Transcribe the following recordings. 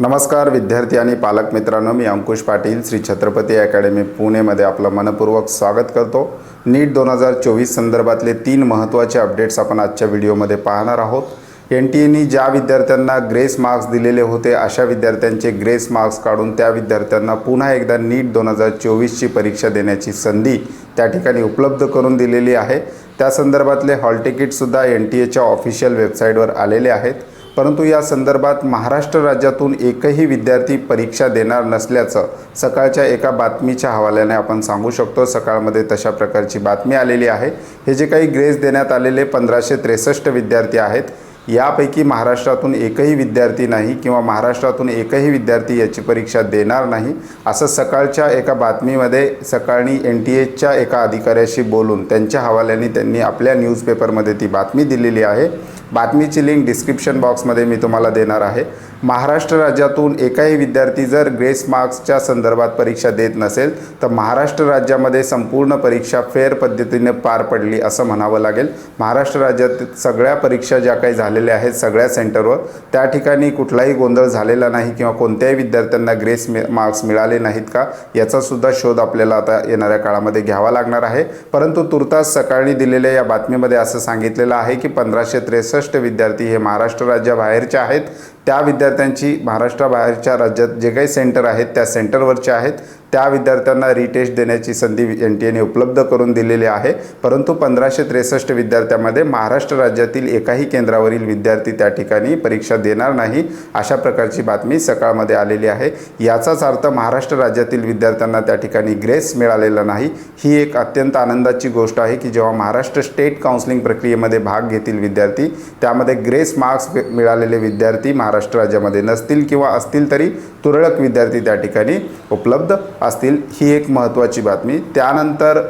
नमस्कार विद्यार्थी आणि पालक मित्रांनो मी अंकुश पाटील श्री छत्रपती अकॅडमी पुणेमध्ये आपलं मनपूर्वक स्वागत करतो. नीट दोन हजार चोवीस संदर्भातले तीन महत्त्वाचे अपडेट्स आपण आजच्या व्हिडिओमध्ये पाहणार आहोत. एन टी एनी ज्या विद्यार्थ्यांना ग्रेस मार्क्स दिलेले होते अशा विद्यार्थ्यांचे ग्रेस मार्क्स काढून त्या विद्यार्थ्यांना पुन्हा एकदा नीट दोन हजार चोवीसची परीक्षा देण्याची संधी त्या ठिकाणी उपलब्ध करून दिलेली आहे. त्या संदर्भातले हॉल तिकीटसुद्धा एन टी एच्या ऑफिशियल वेबसाईटवर आलेले आहेत. परंतु या संदर्भात महाराष्ट्र राज्यातून एकही विद्यार्थी परीक्षा देणार नसल्याचं सकाळच्या एका बातमीच्या हवाल्याने आपण सांगू शकतो. सकाळमध्ये तशा प्रकारची बातमी आलेली आहे. हे जे काही ग्रेस देण्यात आलेले पंधराशे त्रेसष्ट विद्यार्थी आहेत यापैकी महाराष्ट्रातून एकही विद्यार्थी नाही किंवा महाराष्ट्रातून एकही विद्यार्थी याची परीक्षा देणार नाही असं सकाळच्या एका बातमीमध्ये सकाळी एन टी एच्या एका अधिकाऱ्याशी बोलून त्यांच्या हवाल्याने त्यांनी आपल्या न्यूजपेपरमध्ये ती बातमी दिलेली आहे. बातमीची लिंक डिस्क्रिप्शन बॉक्समध्ये मी तुम्हाला देणार आहे. महाराष्ट्र राज्यातून एकाही विद्यार्थी जर ग्रेस मार्क्सच्या संदर्भात परीक्षा देत नसेल तर महाराष्ट्र राज्यामध्ये संपूर्ण परीक्षा फेअर पद्धतीने पार पडली असं म्हणावं लागेल. महाराष्ट्र राज्यात सगळ्या परीक्षा ज्या काही झालेल्या आहेत सगळ्या सेंटरवर त्या ठिकाणी कुठलाही गोंधळ झालेला नाही किंवा कोणत्याही विद्यार्थ्यांना ग्रेस मार्क्स मिळाले नाहीत का याचासुद्धा शोध आपल्याला आता येणाऱ्या काळामध्ये घ्यावा लागणार आहे. परंतु तुर्तास सकाळी दिलेल्या या बातमीमध्ये असं सांगितलेलं आहे की पंधराशे त्रेसष्ट विद्यार्थी हे महाराष्ट्र राज्याबाहेरचे आहेत. त्या विद्यार्थ्यांची महाराष्ट्राबाहेरच्या राज्यात जे काही सेंटर आहेत त्या सेंटरवरचे आहेत. त्या विद्यार्थ्यांना रिटेस्ट देण्याची संधी एन टी एने उपलब्ध करून दिलेली आहे. परंतु पंधराशे त्रेसष्ट विद्यार्थ्यामध्ये महाराष्ट्र राज्यातील एकाही केंद्रावरील विद्यार्थी त्या ठिकाणी परीक्षा देणार नाही अशा प्रकारची बातमी सकाळमध्ये आलेली आहे. याचाच अर्थ महाराष्ट्र राज्यातील विद्यार्थ्यांना त्या ठिकाणी ग्रेस मिळालेला नाही. ही एक अत्यंत आनंदाची गोष्ट आहे की जेव्हा महाराष्ट्र स्टेट काउन्सिलिंग प्रक्रियेमध्ये भाग घेतील विद्यार्थी त्यामध्ये ग्रेस मार्क्स मिळालेले विद्यार्थी महाराष्ट्र राज्यामध्ये नसतील किंवा असतील तरी तुरळक विद्यार्थी त्या ठिकाणी उपलब्ध असतील ही एक महत्त्वाची बातमी. त्यानंतर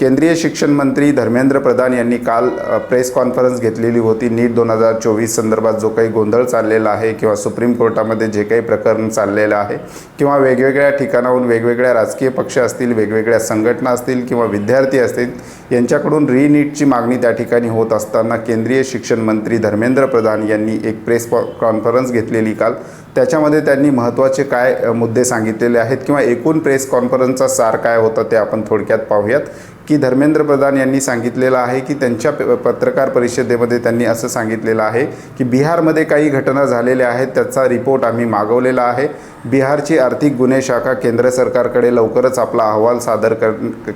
केंद्रीय शिक्षण मंत्री धर्मेंद्र प्रधान यांनी काल प्रेस कॉन्फरन्स घेतलेली होती. नीट दोन हजार चोवीस संदर्भात जो काही गोंधळ चाललेला आहे किंवा सुप्रीम कोर्टामध्ये जे काही प्रकरण चाललेलं आहे किंवा वेगवेगळ्या ठिकाणाहून वेगवेगळ्या राजकीय पक्ष असतील वेगवेगळ्या संघटना असतील किंवा विद्यार्थी असतील यांच्याकडून रीनीटची मागणी त्या ठिकाणी होत असताना केंद्रीय शिक्षण मंत्री धर्मेंद्र प्रधान यांनी एक प्रेस कॉ- कॉन्फरन्स घेतलेली काल. त्याच्यामध्ये त्यांनी महत्त्वाचे काय मुद्दे सांगितलेले आहेत किंवा एकूण प्रेस कॉन्फरन्सचा सार काय होता ते आपण थोडक्यात पाहूयात. की धर्मेंद्र प्रधान यांनी सांगितलेलं आहे की त्यांच्या प- पत्रकार परिषदेमध्ये त्यांनी असं सांगितलेलं आहे की बिहारमध्ये काही घटना झालेल्या आहेत त्याचा रिपोर्ट आम्ही मागवलेला आहे. बिहारची आर्थिक गुन्हे शाखा केंद्र सरकारकडे लवकरच आपला अहवाल सादर कर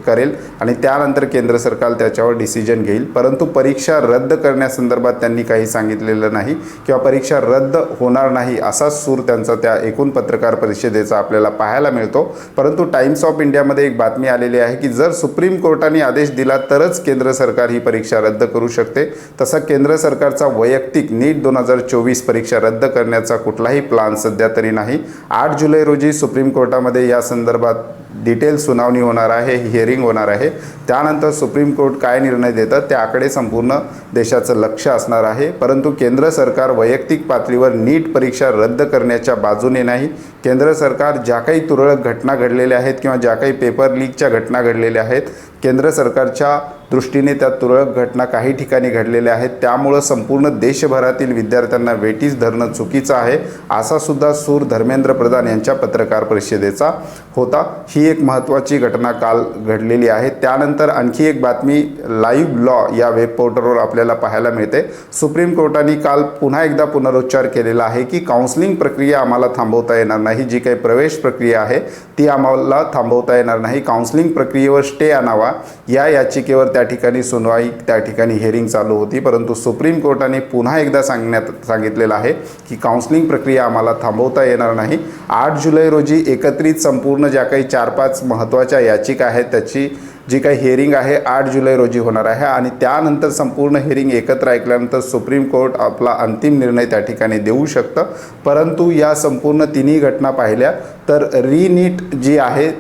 करेल आणि त्यानंतर केंद्र सरकार त्याच्यावर डिसिजन घेईल. परंतु परीक्षा रद्द करण्यासंदर्भात त्यांनी काही सांगितलेलं नाही किंवा परीक्षा रद्द होणार नाही असाच सूर त्यांचा त्या एकूण पत्रकार परिषदेचा आपल्याला पाहायला मिळतो. परंतु टाइम्स ऑफ इंडियामध्ये एक बातमी आलेली आहे की जर सुप्रीम कोर्ट कोर्टाने आदेश दिला तरच केंद्र सरकार ही परीक्षा रद्द करू शकते. तसा केंद्र सरकारचा वैयक्तिक नीट दोन हजार चोवीस परीक्षा रद्द करण्याचा कुठलाही प्लान सध्या तरी नाही. आठ जुलै रोजी सुप्रीम कोर्टामध्ये या संदर्भात डिटेल सुनावणी होणार आहे हिअरिंग होणार आहे. त्यानंतर सुप्रीम कोर्ट काय निर्णय देतं त्याकडे संपूर्ण देशाचं लक्ष असणार आहे. परंतु केंद्र सरकार वैयक्तिक पातळीवर नीट परीक्षा रद्द करण्याच्या बाजूने नाही. केंद्र सरकार ज्या काही तुरळक घटना घडलेल्या आहेत किंवा ज्या काही पेपर लीकच्या घटना घडलेल्या आहेत केंद्र सरकारच्या दृष्टीने त्या तुरळक घटना काही ठिकाणी घडलेल्या आहेत. त्यामुळं संपूर्ण देशभरातील विद्यार्थ्यांना वेटीस धरणं चुकीचं आहे असा सुद्धा सूर धर्मेंद्र प्रधान यांच्या पत्रकार परिषदेचा होता. ही एक महत्त्वाची घटना काल घडलेली आहे. त्यानंतर आणखी एक बातमी लाईव्ह लॉ या वेब पोर्टलवर आपल्याला पाहायला मिळते. सुप्रीम कोर्टाने काल पुन्हा एकदा पुनरुच्चार केलेला आहे की काउन्सिलिंग प्रक्रिया आम्हाला थांबवता येणार नाही. जी काही प्रवेश प्रक्रिया आहे ती आम्हाला थांबवता येणार नाही. काउन्सिलिंग प्रक्रियेवर स्टे आणावा या याचिकेवर त्या ठिकाणी सुनवाई त्या ठिकाणी हेरिंग चालू होती. परंतु सुप्रीम कोर्टाने पुन्हा एकदा सांगण्यात सांगितलेलं आहे की काउन्सिलिंग प्रक्रिया आम्हाला थांबवता येणार नाही. आठ जुलै रोजी एकत्रित संपूर्ण ज्या काही चार पाच महत्त्वाच्या याचिका आहेत त्याची जी काही हिअरिंग आहे आठ जुलै रोजी होणार आहे. आणि त्यानंतर संपूर्ण हिअरिंग एकत्र ऐकल्यानंतर सुप्रीम कोर्ट आपला अंतिम निर्णय त्या ठिकाणी देऊ शकतं. परंतु या संपूर्ण तिन्ही घटना पाहिल्या तर रीनीट जी आहे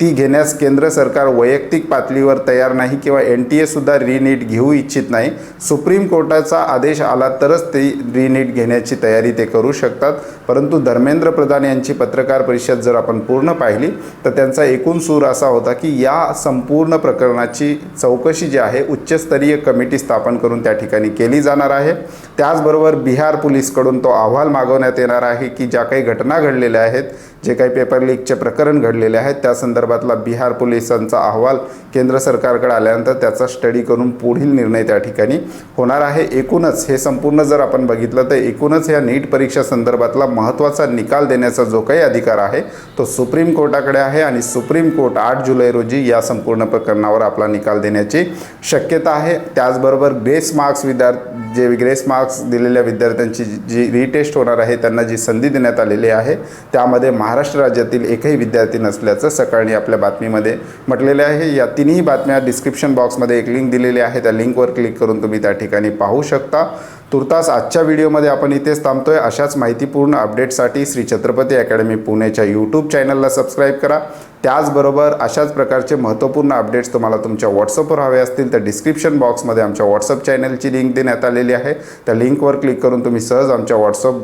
ती घेण्यास केंद्र सरकार वैयक्तिक पातळीवर तयार नाही किंवा एन टी एसुद्धा रिनीट घेऊ इच्छित नाही. सुप्रीम कोर्टाचा आदेश आला तरच ते रिनीट घेण्याची तयारी ते करू शकतात. परंतु धर्मेंद्र प्रधान यांची पत्रकार परिषद जर आपण पूर्ण पाहिली तर त्यांचा एकूण सूर असा होता की या संपूर्ण प्रकरणाची चौकशी जी आहे उच्चस्तरीय कमिटी स्थापन करून त्या ठिकाणी केली जाणार आहे. त्याचबरोबर बिहार पोलीसकडून तो अहवाल मागवण्यात येणार आहे की ज्या काही घटना घडलेल्या आहेत जे काही पेपर लीकचे प्रकरण घडलेले आहेत त्या संदर्भातला बिहार पोलिसांचा अहवाल केंद्र सरकारकडे आल्यानंतर त्याचा स्टडी करून पुढील निर्णय त्या ठिकाणी होणार आहे. एकूणच हे संपूर्ण जर आपण बघितलं तर एकूणच या नीट परीक्षा संदर्भातला महत्त्वाचा निकाल देण्याचा जो काही अधिकार आहे तो सुप्रीम कोर्टाकडे आहे आणि सुप्रीम कोर्ट आठ जुलै रोजी या संपूर्ण प्रकरणावर आपला निकाल देण्याची शक्यता आहे. त्याचबरोबर ग्रेस मार्क्स विद्यार्थी जे ग्रेस मार्क्स दिलेल्या विद्यार्थ्यांची जी- रिटेस्ट होणार आहे त्यांना जी संधी देण्यात आलेली आहे त्यामध्ये महाराष्ट्र राज्यातील एकही विद्यार्थी नसल्याचं सकाळी आपल्या बातमीमध्ये. म्हटलेले आहे या तिन्ही बातम्या डिस्क्रिप्शन बॉक्समध्ये एक लिंक दिलेली आहे. त्या लिंकवर क्लिक करून तुम्ही त्या ठिकाणी पाहू शकता. तुर्तास आजच्या व्हिडिओमध्ये आपण इथेच थांबतोय. अशाच माहितीपूर्ण अपडेटसाठी श्री छत्रपती अकॅडमी पुणेच्या यूट्यूब चॅनलला सबस्क्राईब करा. त्याचबरोबर अशाच प्रकारचे महत्त्वपूर्ण अपडेट्स तुम्हाला तुमच्या व्हॉट्सअपवर हवे असतील तर डिस्क्रिप्शन बॉक्समध्ये आमच्या व्हॉट्सअप चॅनलची लिंक देण्यात आलेली आहे. त्या लिंकवर क्लिक करून तुम्ही सहज आमच्या व्हॉट्सअप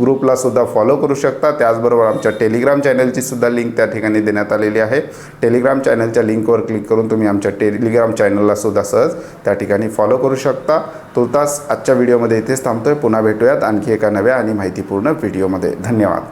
ग्रुपला सुद्धा फॉलो करू शकता. त्याचबरोबर आमच्या टेलिग्राम चॅनलची सुद्धा लिंक त्या ठिकाणी देण्यात आलेली आहे. टेलिग्राम चॅनलच्या लिंकवर क्लिक करून तुम्ही आमच्या टेलिग्राम चॅनलला सुद्धा सहज त्या ठिकाणी फॉलो करू शकता. तुर्तास आजच्या व्हिडिओमध्ये इथेच थांबतोय. पुन्हा भेटूयात आणखी एका नव्या आणि माहितीपूर्ण व्हिडिओमध्ये धन्यवाद.